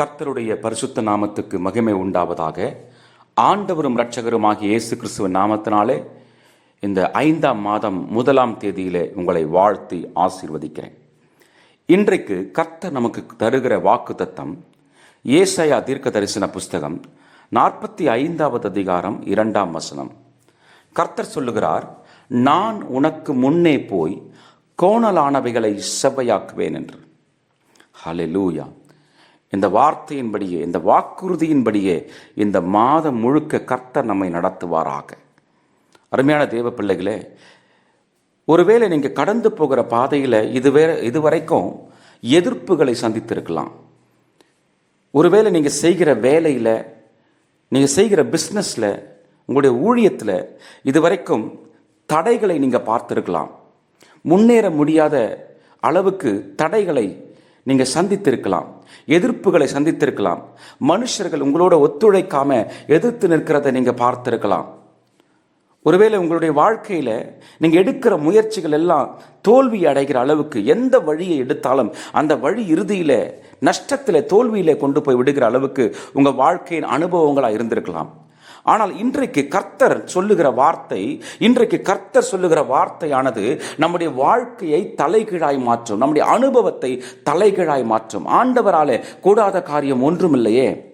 கர்த்தருடைய பரிசுத்த நாமத்துக்கு மகிமை உண்டாவதாக. ஆண்டவரும் இரட்சகருமாகிய இயேசு கிறிஸ்துவின் நாமத்தினாலே இந்த ஐந்தாம் மாதம் முதலாம் தேதியிலே உங்களை வாழ்த்தி ஆசீர்வதிக்கிறேன். இன்றைக்கு கர்த்தர் நமக்கு தருகிற வாக்கு தத்தம் ஏசையா தீர்க்க தரிசன புஸ்தகம் நாற்பத்தி ஐந்தாவது அதிகாரம் இரண்டாம் வசனம். கர்த்தர் சொல்லுகிறார் நான் உனக்கு முன்னே போய் கோணலானவைகளை செவ்வையாக்குவேன் என்று. ஹலெலூயா இந்த வார்த்தையின்படியே இந்த வாக்குறுதியின்படியே இந்த மாதம் முழுக்க கர்த்தர் நம்மை நடத்துவாராக. அருமையான தேவ பிள்ளைகளே ஒருவேளை நீங்கள் கடந்து போகிற பாதையில் இதுவே இதுவரைக்கும் எதிர்ப்புகளை சந்தித்திருக்கலாம். ஒருவேளை நீங்கள் செய்கிற வேலையில் நீங்கள் செய்கிற பிஸ்னஸில் உங்களுடைய ஊழியத்தில் இதுவரைக்கும் தடைகளை நீங்கள் பார்த்துருக்கலாம். முன்னேற முடியாத அளவுக்கு தடைகளை நீங்கள் சந்தித்திருக்கலாம் எதிர்ப்புகளை சந்தித்திருக்கலாம் மனுஷர்கள் உங்களோட ஒத்துழைக்காம எதிர்த்து நிற்கிறத நீங்கள் பார்த்துருக்கலாம். ஒருவேளை உங்களுடைய வாழ்க்கையில் நீங்கள் எடுக்கிற முயற்சிகள் எல்லாம் தோல்வி அடைகிற அளவுக்கு எந்த வழியை எடுத்தாலும் அந்த வழி இறுதியில் நஷ்டத்தில் தோல்வியில் கொண்டு போய் விடுகிற அளவுக்கு உங்கள் வாழ்க்கையின் அனுபவங்களாக இருந்திருக்கலாம். ஆனால் இன்றைக்கு கர்த்தர் சொல்லுகிற வார்த்தை இன்றைக்கு கர்த்தர் சொல்லுகிற வார்த்தையானது நம்முடைய வாழ்க்கையை தலைகீழாய் மாற்றும் நம்முடைய அனுபவத்தை தலைகீழாய் மாற்றும். ஆண்டவராலே கூடாத காரியம் ஒன்றுமில்லையே.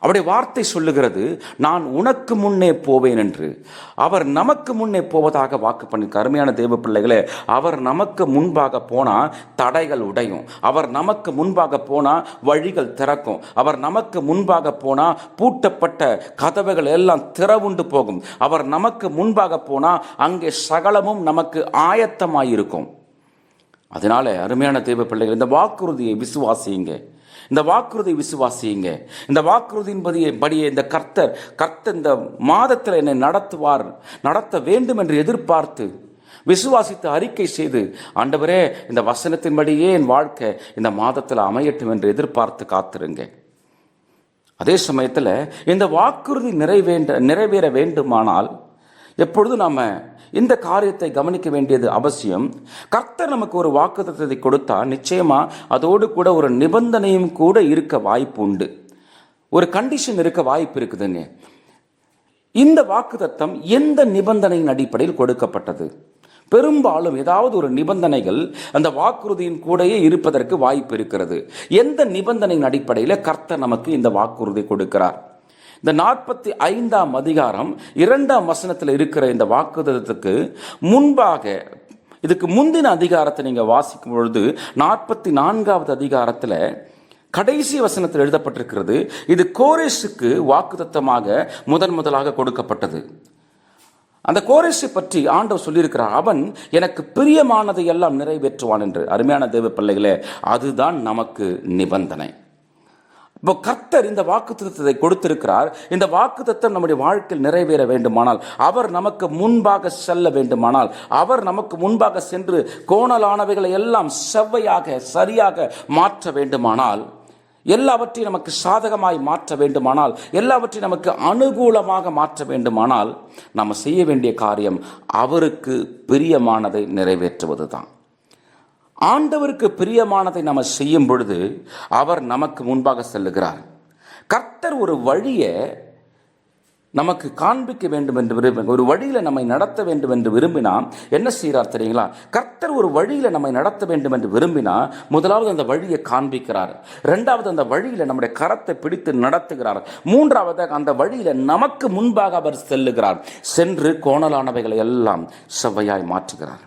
அவருடைய வார்த்தை சொல்லுகிறது நான் உனக்கு முன்னே போவேன் என்று. அவர் நமக்கு முன்னே போவதாக வாக்கு பண்ணி அருமையான தேவ பிள்ளைகளே அவர் நமக்கு முன்பாக போனால் தடைகள் உடையும். அவர் நமக்கு முன்பாக போனால் வழிகள் திறக்கும். அவர் நமக்கு முன்பாக போனால் பூட்டப்பட்ட கதவுகள் எல்லாம் திறவுண்டு போகும். அவர் நமக்கு முன்பாக போனால் அங்கே சகலமும் நமக்கு ஆயத்தமாயிருக்கும். அதனால அருமையான தேவ பிள்ளைகள் இந்த வாக்குறுதியை விசுவாசியுங்க. இந்த வாக்குறுதி விசுவாசியுங்க. இந்த வாக்குறுதியின் படியே படியே இந்த கர்த்தர் கர்த்தர் இந்த மாதத்தில் என்னை நடத்துவார் நடத்த வேண்டும் என்று எதிர்பார்த்து விசுவாசித்து அறிக்கை செய்து ஆண்டவரே இந்த வசனத்தின்படியே என் வாழ்க்கை இந்த மாதத்தில் அமையட்டும் என்று எதிர்பார்த்து காத்திருங்க. அதே சமயத்தில் இந்த வாக்குறுதி நிறைவேண்ட நிறைவேற வேண்டுமானால் எப்பொழுது நாம் இந்த காரியத்தை கவனிக்க வேண்டியது அவசியம் கர்த்தர் நமக்கு ஒரு வாக்குத்தத்தை கொடுத்தா நிச்சயமா அதோடு கூட ஒரு நிபந்தனையும் கூட இருக்க வாய்ப்பு உண்டு. ஒரு கண்டிஷன் இருக்க வாய்ப்பு இருக்குதுன்னு இந்த வாக்குத்தத்தம் எந்த நிபந்தனையின் அடிப்படையில் கொடுக்கப்பட்டது? பெரும்பாலும் ஏதாவது ஒரு நிபந்தனைகள் அந்த வாக்குறுதியின் கூடயே இருப்பதற்கு வாய்ப்பு இருக்கிறது. எந்த நிபந்தனையின் அடிப்படையில் கர்த்தர் நமக்கு இந்த வாக்குறுதி கொடுக்கிறார்? இந்த நாற்பத்தி ஐந்தாம் அதிகாரம் இரண்டாம் வசனத்தில் இருக்கிற இந்த வாக்குதத்துக்கு முன்பாக இதுக்கு முந்தின அதிகாரத்தை நீங்கள் வாசிக்கும் பொழுது நாற்பத்தி நான்காவது அதிகாரத்தில் கடைசி வசனத்தில் எழுதப்பட்டிருக்கிறது இது கோரேஷுக்கு வாக்குத்தத்தமாக முதன் முதலாக கொடுக்கப்பட்டது. அந்த கோரேஷை பற்றி ஆண்டவர் சொல்லியிருக்கிறார் அவன் எனக்கு பிரியமானதை எல்லாம் நிறைவேற்றுவான் என்று. அருமையான தேவ பிள்ளைகளே அதுதான் நமக்கு நிபந்தனை. இப்போ கர்த்தர் இந்த வாக்குத்தத்தை கொடுத்திருக்கிறார். இந்த வாக்குத்தத்தம் நம்முடைய வாழ்க்கையில் நிறைவேற வேண்டுமானால் அவர் நமக்கு முன்பாக செல்ல வேண்டுமானால் அவர் நமக்கு முன்பாக சென்று கோணலானவைகளை எல்லாம் செவ்வையாக சரியாக மாற்ற வேண்டுமானால் எல்லாவற்றையும் நமக்கு சாதகமாய் மாற்ற வேண்டுமானால் எல்லாவற்றையும் நமக்கு அனுகூலமாக மாற்ற வேண்டுமானால் நம்ம செய்ய வேண்டிய காரியம் அவருக்கு பிரியமானதை நிறைவேற்றுவது தான் ஆண்டவருக்கு பிரியமானதை நம்ம செய்யும் பொழுது அவர் நமக்கு முன்பாக செல்லுகிறார். கர்த்தர் ஒரு வழியை நமக்கு காண்பிக்க வேண்டும் என்று விரும்ப ஒரு வழியில் நம்மை நடத்த வேண்டும் என்று விரும்பினா என்ன செய்கிறார் தெரியுங்களா? கர்த்தர் ஒரு வழியில் நம்மை நடத்த வேண்டும் என்று விரும்பினா முதலாவது அந்த வழியை காண்பிக்கிறார். ரெண்டாவது அந்த வழியில் நம்முடைய கரத்தை பிடித்து நடத்துகிறார். மூன்றாவது அந்த வழியில் நமக்கு முன்பாக அவர் செல்லுகிறார். சென்று கோணலானவைகளை எல்லாம் செவ்வையாய் மாற்றுகிறார்.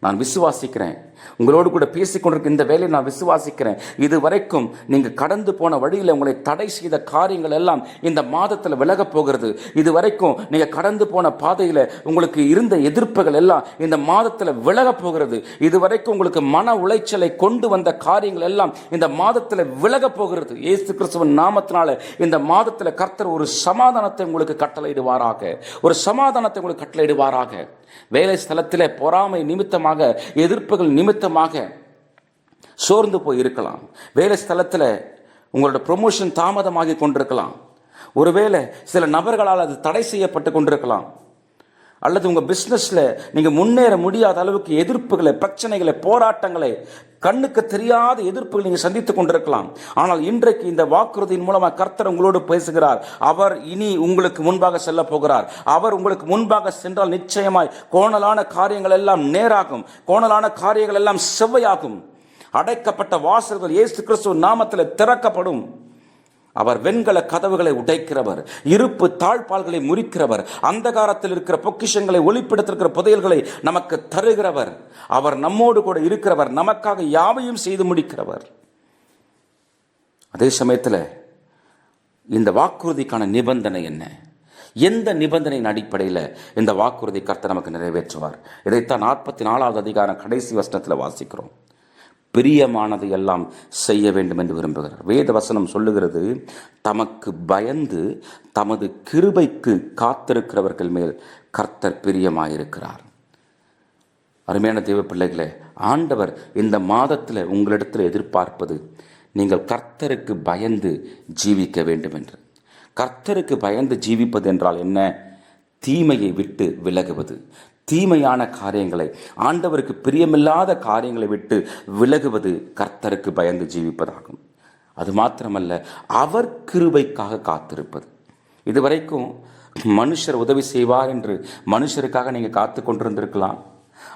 நான் விசுவாசிக்கிறேன். உங்களோடு கூட பேசிக்கொண்டிருக்க இந்த வேலையை நான் விசுவாசிக்கிறேன். இது வரைக்கும் நீங்கள் கடந்து போன வழியில் உங்களை தடை செய்த காரியங்கள் எல்லாம் இந்த மாதத்தில் விலகப் போகிறது. இது வரைக்கும் நீங்கள் கடந்து போன பாதையில் உங்களுக்கு இருந்த எதிர்ப்புகள் எல்லாம் இந்த மாதத்தில் விலகப் போகிறது. இது வரைக்கும் உங்களுக்கு மன உளைச்சலை கொண்டு வந்த காரியங்கள் எல்லாம் இந்த மாதத்தில் விலகப் போகிறது. ஏசு கிறிஸ்துவன் நாமத்தினால இந்த மாதத்தில் கர்த்தர் ஒரு சமாதானத்தை உங்களுக்கு கட்டளையிடுவாராக. ஒரு சமாதானத்தை உங்களுக்கு கட்டளையிடுவாராக. வேலை ஸ்தலத்தில் பொறாமை நிமித்தமாக எதிர்ப்புகள் நிமித்தமாக சோர்ந்து போய் இருக்கலாம் வேலை ஸ்தலத்தில் உங்களோட ப்ரொமோஷன் தாமதமாகி கொண்டிருக்கலாம். ஒருவேளை சில நபர்களால் அது தடை செய்யப்பட்டு கொண்டிருக்கலாம். அல்லது உங்கள் பிஸ்னஸில் நீங்கள் முன்னேற முடியாத அளவுக்கு எதிர்ப்புகளை பிரச்சனைகளை போராட்டங்களை கண்ணுக்கு தெரியாத எதிர்ப்புகள் நீங்கள் சந்தித்துக் கொண்டிருக்கலாம். ஆனால் இன்றைக்கு இந்த வாக்குறுதியின் மூலமாக கர்த்தர் உங்களோடு பேசுகிறார். அவர் இனி உங்களுக்கு முன்பாக செல்ல போகிறார். அவர் உங்களுக்கு முன்பாக சென்றால் நிச்சயமாய் கோணலான காரியங்கள் எல்லாம் நேராகும். கோணலான காரியங்கள் எல்லாம் செவ்வையாகும். அடைக்கப்பட்ட வாசல்கள் இயேசு கிறிஸ்துவ நாமத்தில் திறக்கப்படும். அவர் வெண்கல கதவுகளை உடைக்கிறவர் இருப்பு தாழ்பால்களை முறிக்கிறவர் அந்தகாரத்தில் இருக்கிற பொக்கிஷங்களை ஒளிப்பிடத்திருக்கிற புதையல்களை நமக்கு தருகிறவர். அவர் நம்மோடு கூட இருக்கிறவர் நமக்காக யாவையும் செய்து முடிக்கிறவர். அதே சமயத்தில் இந்த வாக்குறுதிக்கான நிபந்தனை என்ன? எந்த நிபந்தனையின் அடிப்படையில் இந்த வாக்குறுதி கர்த்தர் நமக்கு நிறைவேற்றுவார்? இதைத்தான் நாற்பத்தி நாலாவது அதிகாரம் கடைசி வசனத்தில் வாசிக்கிறோம். பிரியமானதை எல்லாம் செய்ய வேண்டும் என்று விரும்புகிறார். வேத வசனம் சொல்லுகிறது தமக்கு பயந்து தமது கிருபைக்கு காத்திருக்கிறவர்கள் மேல் கர்த்தர் பிரியமாயிருக்கிறார். அருமையான தெய்வ பிள்ளைகளே ஆண்டவர் இந்த மாதத்தில் உங்களிடத்தில் எதிர்பார்ப்பது நீங்கள் கர்த்தருக்கு பயந்து ஜீவிக்க வேண்டும் என்று கர்த்தருக்கு பயந்து ஜீவிப்பது என்றால் என்ன? தீமையை விட்டு விலகுவது. தீமையான காரியங்களை ஆண்டவருக்கு பிரியமில்லாத காரியங்களை விட்டு விலகுவது கர்த்தருக்கு பயந்து ஜீவிப்பதாகும். அது மாத்திரமல்ல அவர் கிருபைக்காக காத்திருப்பது. இதுவரைக்கும் மனுஷர் உதவி செய்வார் என்று மனுஷருக்காக நீங்கள் காத்து கொண்டிருந்திருக்கலாம்.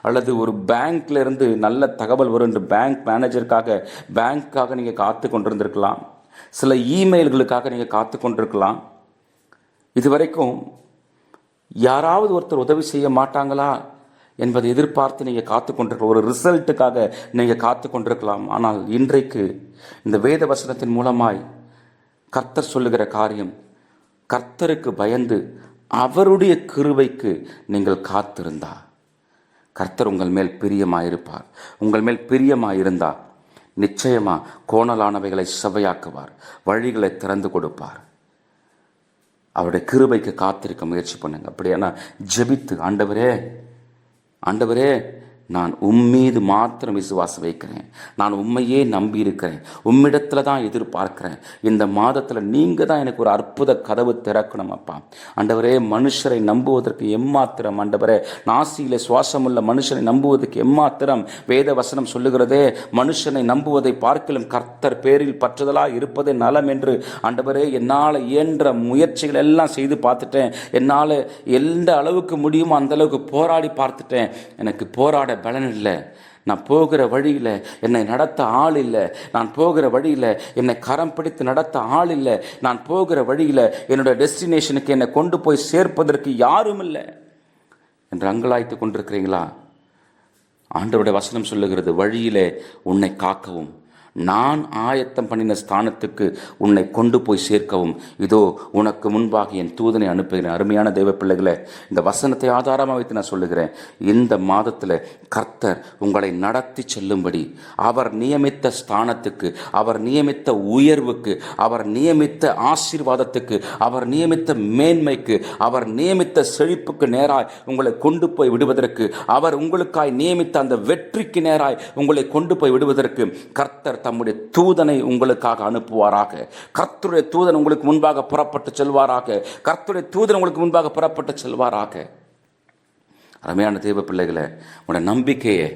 அல்லது ஒரு பேங்க்ல இருந்து நல்ல தகவல் வரும் என்று பேங்க் மேனேஜருக்காக பேங்க்காக நீங்கள் காத்து கொண்டிருந்திருக்கலாம். சில இமெயில்களுக்காக நீங்கள் காத்து கொண்டிருக்கலாம். இதுவரைக்கும் யாராவது ஒருத்தர் உதவி செய்ய மாட்டாங்களா என்பதை எதிர்பார்த்து நீங்கள் காத்து கொண்டிருக்கலாம் ஒரு ரிசல்ட்டுக்காக நீங்கள் காத்து கொண்டிருக்கலாம். ஆனால் இன்றைக்கு இந்த வேத வசனத்தின் மூலமாய் கர்த்தர் சொல்லுகிற காரியம் கர்த்தருக்கு பயந்து அவருடைய கிருவைக்கு நீங்கள் காத்திருந்தா கர்த்தர் உங்கள் மேல் பிரியமாயிருப்பார். உங்கள் மேல் பிரியமாயிருந்தா நிச்சயமாக கோணலானவைகளை செவையாக்குவார் வழிகளை திறந்து கொடுப்பார். அவருடைய கிருபைக்கு காத்திருக்க முயற்சி பண்ணுங்க. அப்படியானா ஜெபித்து ஆண்டவரே ஆண்டவரே நான் உம்மீது மாத்திரம் விசுவாசம் வைக்கிறேன். நான் உண்மையே நம்பி இருக்கிறேன் தான் எதிர்பார்க்கிறேன். இந்த மாதத்தில் நீங்கள் தான் எனக்கு ஒரு அற்புத கதவு திறக்கணும் அப்பா. ஆண்டவரே மனுஷரை நம்புவதற்கு எம்மாத்திரம் ஆண்டவரே. நாசியில சுவாசமுள்ள மனுஷனை நம்புவதற்கு எம்மாத்திரம் வேத வசனம் சொல்லுகிறதே. மனுஷனை நம்புவதை பார்க்கலும் கர்த்தர் பேரில் பற்றுதலாக இருப்பதே நலம் என்று ஆண்டவரே என்னால் இயன்ற முயற்சிகள் எல்லாம் செய்து பார்த்துட்டேன். என்னால் எந்த அளவுக்கு முடியுமோ அந்த அளவுக்கு போராடி பார்த்துட்டேன். எனக்கு போராட பலன் இல்லை. நான் போகிற வழியில் என்னை நடத்த ஆள் இல்லை. நான் போகிற வழியில் என்னை கரம் பிடித்து நடத்த ஆள் இல்லை. நான் போகிற வழியில் என்னோட டெஸ்டினேஷனுக்கு என்னை கொண்டு போய் சேர்ப்பதற்கு யாரும் இல்லை. என்று அங்கலாய்த்து கொண்டிருக்கிறீங்களா? ஆண்டவருடைய வசனம் சொல்லுகிறது வழியிலே உன்னை காக்கவும். நான் ஆயத்தம் பண்ணின ஸ்தானத்துக்கு உன்னை கொண்டு போய் சேர்க்கவும். இதோ உனக்கு முன்பாக என் தூதனை அனுப்புகிறேன். அருமையான தெய்வ பிள்ளைகளை இந்த வசனத்தை ஆதாரமாக வைத்து நான் சொல்லுகிறேன். இந்த மாதத்தில் கர்த்தர் உங்களை நடத்தி செல்லும்படி அவர் நியமித்த ஸ்தானத்துக்கு அவர் நியமித்த உயர்வுக்கு அவர் நியமித்த ஆசீர்வாதத்துக்கு அவர் நியமித்த மேன்மைக்கு அவர் நியமித்த செழிப்புக்கு நேராய் உங்களை கொண்டு போய் விடுவதற்கு அவர் உங்களுக்காய் நியமித்த அந்த வெற்றிக்கு நேராய் உங்களை கொண்டு போய் விடுவதற்கு கர்த்தர் தம்முடைய தூதனை உங்களுக்காக அனுப்புவாராக. கர்த்தருடைய தூதன் உங்களுக்கு முன்பாக புறப்பட்டு செல்வாராக. கர்த்தருடைய தூதன் உங்களுக்கு முன்பாக புறப்பட்டு செல்வாராக. அருமையான தெய்வ பிள்ளைகளை உங்களோட நம்பிக்கையை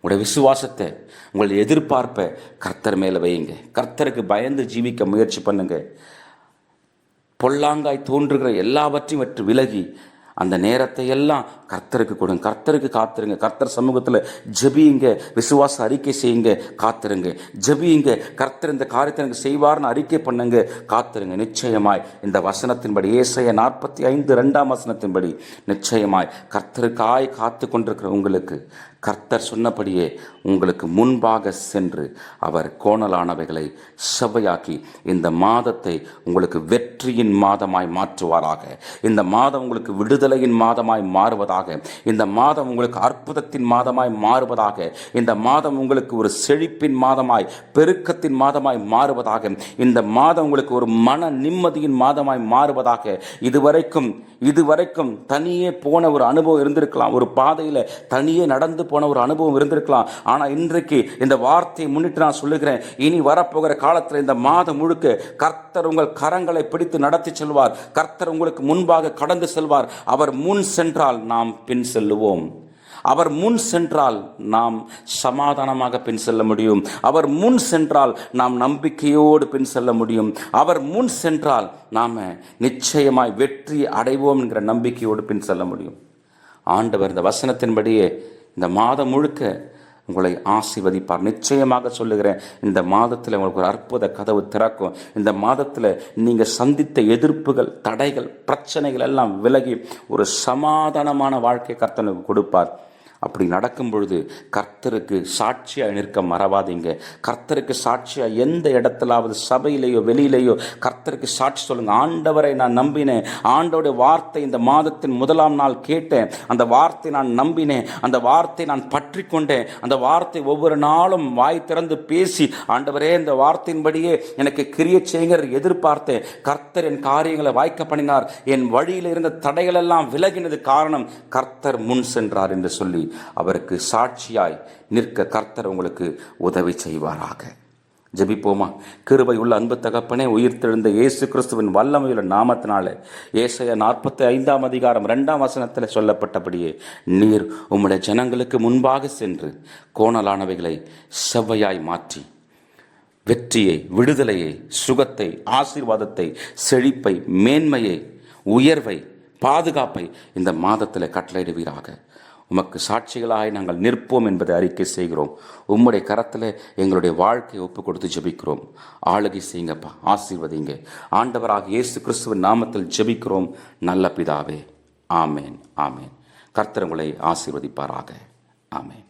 உங்களுடைய விசுவாசத்தை உங்களுடைய எதிர்பார்ப்பை கர்த்தர் மேலே வையுங்க. கர்த்தருக்கு பயந்து ஜீவிக்க முயற்சி பண்ணுங்க. பொல்லாங்காய் தோன்றுகிற எல்லாவற்றையும் விட்டு விலகி அந்த நேரத்தை எல்லாம் கர்த்தருக்கு கொடுங்க கர்த்தருக்கு காத்துருங்க. கர்த்தர் சமூகத்தில் ஜபியுங்க. விசுவாச அறிக்கை செய்யுங்க. காத்துருங்க. ஜபியுங்க. கர்த்தர் இந்த காரியத்தை எனக்கு செய்வார்னு அறிக்கை பண்ணுங்க. காத்துருங்க. நிச்சயமாய் இந்த வசனத்தின்படி ஏசைய நாற்பத்தி ஐந்து ரெண்டாம் வசனத்தின்படி நிச்சயமாய் கர்த்தருக்காய் காத்து கொண்டிருக்கிற உங்களுக்கு கர்த்தர் சொன்னபடியே உங்களுக்கு முன்பாக சென்று அவர் கோணலானவைகளை செவ்வையாக்கி இந்த மாதத்தை உங்களுக்கு வெற்றியின் மாதமாய் மாற்றுவாராக. இந்த மாதம் உங்களுக்கு விடுதலையின் மாதமாய் மாறுவதாக. இந்த மாதம் உங்களுக்கு அற்புதத்தின் மாதமாய் மாறுவதாக. இந்த மாதம் உங்களுக்கு ஒரு செழிப்பின் மாதமாய் பெருக்கத்தின் மாதமாய் மாறுவதாக. இந்த மாதம் உங்களுக்கு ஒரு மன நிம்மதியின் மாதமாய் மாறுவதாக. இதுவரைக்கும் இதுவரைக்கும் தனியே போன ஒரு அனுபவம் இருந்திருக்கலாம். ஒரு பாதையில் தனியே நடந்து போன ஒரு அனுபவம் இருந்திருக்கலாம். ஆனால் இன்றைக்கு இந்த வார்த்தையை முன்னிட்டு நான் சொல்லுகிறேன். இனி வரப்போகிற காலத்தில் இந்த மாதம் முழுக்க கர்த்தர் உங்கள் கரங்களை பிடித்து நடத்தி செல்வார். கர்த்தர் உங்களுக்கு முன்பாக கடந்து செல்வார். அவர் முன் சென்றால் நாம் பின் செல்லுவோம். அவர் முன் சென்றால் நாம் சமாதானமாக பின் செல்ல முடியும். அவர் முன் சென்றால் நாம் நம்பிக்கையோடு பின் செல்ல முடியும். அவர் முன் சென்றால் நாம் நிச்சயமாய் வெற்றி அடைவோம் என்கிற நம்பிக்கையோடு பின் செல்ல முடியும். ஆண்டவர் இந்த வசனத்தின்படியே இந்த மாதம் முழுக்க உங்களை ஆசிர்வதிப்பார். நிச்சயமாக சொல்லுகிறேன் இந்த மாதத்தில் உங்களுக்கு ஒரு அற்புத கதவு திறக்கும். இந்த மாதத்தில் நீங்கள் சந்தித்த எதிர்ப்புகள் தடைகள் பிரச்சனைகள் எல்லாம் விலகி ஒரு சமாதானமான வாழ்க்கை கர்த்தனுக்கு கொடுப்பார். அப்படி நடக்கும் பொழுது கர்த்தருக்கு சாட்சியாக நிற்க மறவாதீங்க. கர்த்தருக்கு சாட்சியாக எந்த இடத்துலாவது சபையிலேயோ வெளியிலேயோ கர்த்தருக்கு சாட்சி சொல்லுங்கள் ஆண்டவரை நான் நம்பினேன். ஆண்டோடைய வார்த்தை இந்த மாதத்தின் முதலாம் நாள் கேட்டேன். அந்த வார்த்தை நான் நம்பினேன். அந்த வார்த்தை நான் பற்றி கொண்டேன். அந்த வார்த்தை ஒவ்வொரு நாளும் வாய் திறந்து பேசி ஆண்டவரே இந்த வார்த்தையின்படியே எனக்கு கிரிய செய்கிற எதிர்பார்த்தேன். கர்த்தர் என் காரியங்களை வாய்க்க பண்ணினார். என் வழியில் இருந்த தடைகள் எல்லாம் விலகினது காரணம் கர்த்தர் முன் சென்றார் என்று சொல்லி அவருக்கு சாட்சியாய் நிற்க கர்த்தர் உங்களுக்கு உதவி செய்வாராக. ஜபிப்போமா? கிருபை உள்ள அன்பு தகப்பனே உயிர்த்தெழுந்த இயேசு கிறிஸ்துவின் வல்லமையுள்ள நாமத்தினால ஏசைய நாற்பத்தி ஐந்தாம் அதிகாரம் ரெண்டாம் வசனத்தில் சொல்லப்பட்டபடியே நீர் உம்முடைய ஜனங்களுக்கு முன்பாக சென்று கோணலானவைகளை செவ்வையாய் மாற்றி வெற்றியை விடுதலையை சுகத்தை ஆசீர்வாதத்தை செழிப்பை மேன்மையை உயர்வை பாதுகாப்பை இந்த மாதத்தில் கட்டளையிடுவீராக. உமக்கு சாட்சிகளாய் நாங்கள் நிற்போம் என்பதை அறிக்கை செய்கிறோம். உம்முடைய கரத்தில் எங்களுடைய வாழ்க்கையை ஒப்பு கொடுத்து ஜெபிக்கிறோம். ஆளுகை செய்யுங்கப்பா ஆசீர்வதிங்க ஆண்டவராக இயேசு கிறிஸ்துவின் நாமத்தில் ஜெபிக்கிறோம். நல்ல பிதாவே ஆமேன் ஆமேன். கர்த்தர் உங்களை ஆசீர்வதிப்பாராக. ஆமேன்.